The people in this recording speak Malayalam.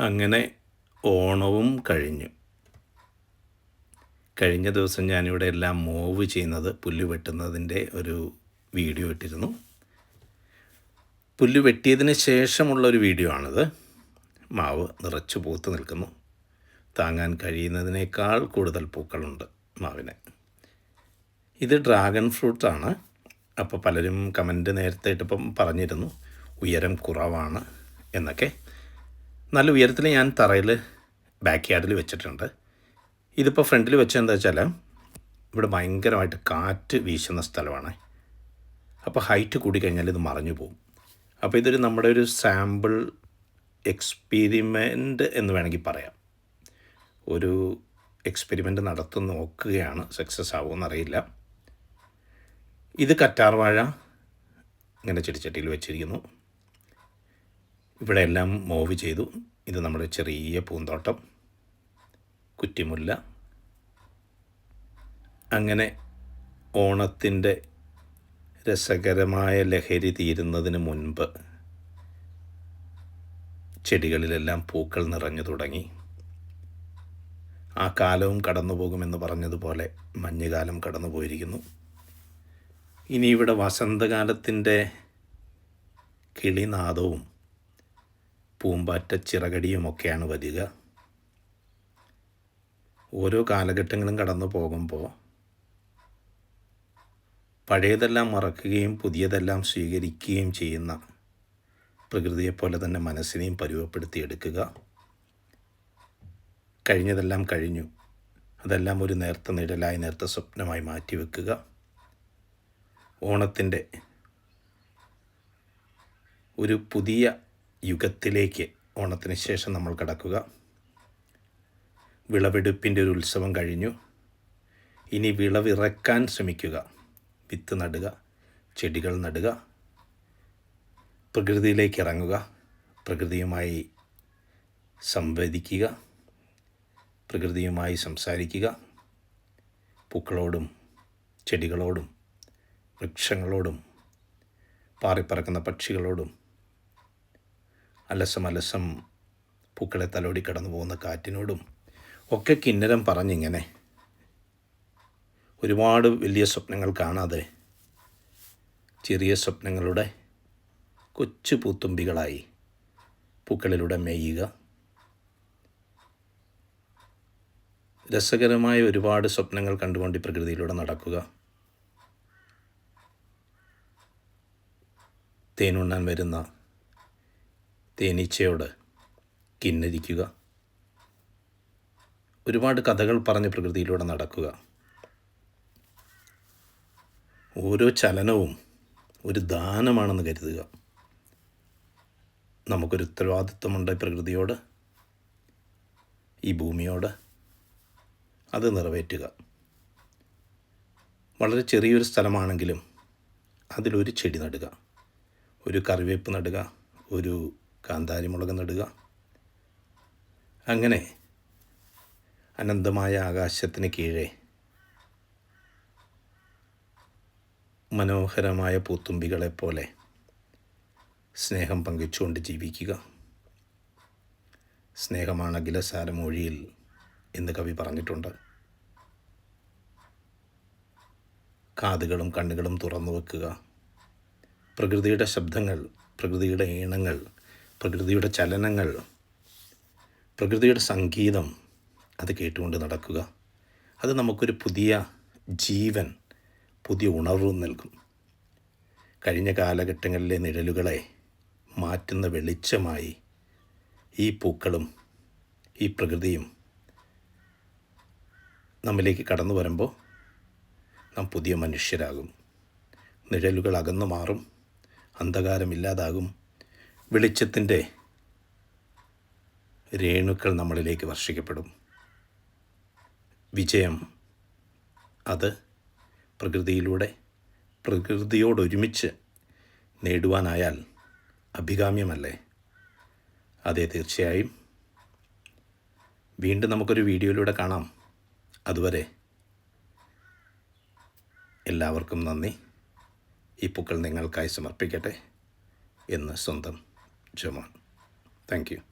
അങ്ങനെ ഓണവും കഴിഞ്ഞു. കഴിഞ്ഞ ദിവസം ഞാനിവിടെ എല്ലാം മൂവ് ചെയ്യുന്നത് പുല്ല് വെട്ടുന്നതിന്റെ ഒരു വീഡിയോ ഇട്ടിരുന്നു. പുല്ല് വെട്ടിയതിന് ശേഷമുള്ള ഒരു വീഡിയോ ആണിത്. മാവ് നിറച്ചു പൂത്ത് നിൽക്കുന്നു. താങ്ങാൻ കഴിയുന്നതിനേക്കാൾ കൂടുതൽ പൂക്കളുണ്ട് മാവിന്. ഇത് ഡ്രാഗൺ ഫ്രൂട്ടാണ് അപ്പോൾ പലരും കമന്റ് നേരത്തെ ഇട്ടിപ്പം പറഞ്ഞിരുന്നു ഉയരം കുറവാണ് എന്നൊക്കെ. നല്ല ഉയരത്തിൽ ഞാൻ തറയിൽ ബാക്ക് യാർഡിൽ വെച്ചിട്ടുണ്ട്. ഇതിപ്പോൾ ഫ്രണ്ടിൽ വെച്ചെന്താ വെച്ചാൽ ഇവിടെ ഭയങ്കരമായിട്ട് കാറ്റ് വീശുന്ന സ്ഥലമാണ്. അപ്പോൾ ഹൈറ്റ് കൂടി കഴിഞ്ഞാൽ ഇത് മറഞ്ഞു പോകും. അപ്പോൾ ഇതൊരു നമ്മുടെ ഒരു സാമ്പിൾ എക്സ്പെരിമെന്റ് എന്ന് വേണമെങ്കിൽ പറയാം. ഒരു എക്സ്പെരിമെന്റ് നടത്തി നോക്കുകയാണ് സക്സസ് ആവുമെന്നറിയില്ല ഇത് കറ്റാർവാഴ ഇങ്ങനെ ചെടിച്ചട്ടിയിൽ വെച്ചിരിക്കുന്നു. ഇവിടെ എല്ലാം മൂവ് ചെയ്തു. ഇത് നമ്മുടെ ചെറിയ പൂന്തോട്ടം. കുറ്റിമുല്ല. അങ്ങനെ ഓണത്തിന്റെ രസകരമായ ലഹരി തീരുന്നതിന് മുൻപ് ചെടികളിലെല്ലാം പൂക്കൾ നിറഞ്ഞു തുടങ്ങി. ആ കാലവും കടന്നു പോകുമെന്ന് പറഞ്ഞതുപോലെ മഞ്ഞുകാലം കടന്നു പോയിരിക്കുന്നു ഇനി ഇവിടെ വസന്തകാലത്തിന്റെ കിളിനാദവും പൂമ്പാറ്റ ചിറകടിയുമൊക്കെയാണ് വരിക. ഓരോ കാലഘട്ടങ്ങളും കടന്നു പോകുമ്പോൾ പഴയതെല്ലാം മറക്കുകയും പുതിയതെല്ലാം സ്വീകരിക്കുകയും ചെയ്യുന്ന പ്രകൃതിയെപ്പോലെ തന്നെ മനസ്സിനെയും പരുവപ്പെടുത്തിയെടുക്കുക കഴിഞ്ഞതെല്ലാം കഴിഞ്ഞു. അതെല്ലാം ഒരു നേർത്ത നിഴലായി നേർത്ത സ്വപ്നമായി മാറ്റിവെക്കുക ഓണത്തിന്റെ ഒരു പുതിയ യുഗത്തിലേക്ക് ഓണത്തിന് ശേഷം നമ്മൾ കടക്കുക. വിളവെടുപ്പിന്റെ ഒരു ഉത്സവം കഴിഞ്ഞു. ഇനി വിളവിറക്കാൻ ശ്രമിക്കുക. വിത്ത് നടുക ചെടികൾ നടുക പ്രകൃതിയിലേക്ക് ഇറങ്ങുക പ്രകൃതിയുമായി സംവദിക്കുക പ്രകൃതിയുമായി സംസാരിക്കുക പൂക്കളോടും ചെടികളോടും വൃക്ഷങ്ങളോടും പാറിപ്പറക്കുന്ന പക്ഷികളോടും അലസം അലസം പൂക്കളെ തലോടി കടന്നു പോകുന്ന കാറ്റിനോടും ഒക്കെ കിന്നരം പറഞ്ഞിങ്ങനെ ഒരുപാട് വലിയ സ്വപ്നങ്ങൾ കാണാതെ ചെറിയ സ്വപ്നങ്ങളുടെ കൊച്ചു പൂത്തുമ്പികളായി പൂക്കളിലൂടെ മെയ്യുക രസകരമായ ഒരുപാട് സ്വപ്നങ്ങൾ കണ്ടുകൊണ്ട് പ്രകൃതിയിലൂടെ നടക്കുക. തേനുണ്ണാൻ വരുന്ന തേനീച്ചയോട് കിന്നരിക്കുക. ഒരുപാട് കഥകൾ പറഞ്ഞ് പ്രകൃതിയിലൂടെ നടക്കുക. ഓരോ ചലനവും ഒരു ദാനമാണെന്ന് കരുതുക. നമുക്കൊരു ഉത്തരവാദിത്വമുണ്ട് പ്രകൃതിയോട് ഈ ഭൂമിയോട്. അത് നിറവേറ്റുക. വളരെ ചെറിയൊരു സ്ഥലമാണെങ്കിലും അതിലൊരു ചെടി നടുക. ഒരു കറിവേപ്പ് നടുക. ഒരു കാന്താരിമുളക് നടുക. അങ്ങനെ അനന്തമായ ആകാശത്തിന് കീഴെ മനോഹരമായ പൂത്തുമ്പികളെപ്പോലെ സ്നേഹം പങ്കിച്ചുകൊണ്ട് ജീവിക്കുക. സ്നേഹമാണ് അഖിലസാരമൊഴിയിൽ എന്ന് കവി പറഞ്ഞിട്ടുണ്ട്. കാതുകളും കണ്ണുകളും തുറന്നു വെക്കുക പ്രകൃതിയുടെ ശബ്ദങ്ങൾ പ്രകൃതിയുടെ ഈണങ്ങൾ പ്രകൃതിയുടെ ചലനങ്ങൾ പ്രകൃതിയുടെ സംഗീതം അത് കേട്ടുകൊണ്ട് നടക്കുക. അത് നമുക്കൊരു പുതിയ ജീവൻ പുതിയ ഉണർവ് നൽകും. കഴിഞ്ഞ കാലഘട്ടങ്ങളിലെ നിഴലുകളെ മാറ്റുന്ന വെളിച്ചമായി ഈ പൂക്കളും ഈ പ്രകൃതിയും നമ്മിലേക്ക് കടന്നു വരുമ്പോൾ നാം പുതിയ മനുഷ്യരാകും. നിഴലുകൾ അകന്നു മാറും അന്ധകാരമില്ലാതാകും വെളിച്ചത്തിന്റെ രേണുക്കൾ നമ്മളിലേക്ക് വർഷിക്കപ്പെടും. വിജയം അത് പ്രകൃതിയിലൂടെ പ്രകൃതിയോടൊരുമിച്ച് നേടുവാനായാൽ അഭികാമ്യമല്ലേ? അതെ തീർച്ചയായും. വീണ്ടും നമുക്കൊരു വീഡിയോയിലൂടെ കാണാം. അതുവരെ എല്ലാവർക്കും നന്ദി. ഈ പൂക്കൾ നിങ്ങൾക്കായി സമർപ്പിക്കട്ടെ എന്ന് സ്വന്തം Jamal. Thank you.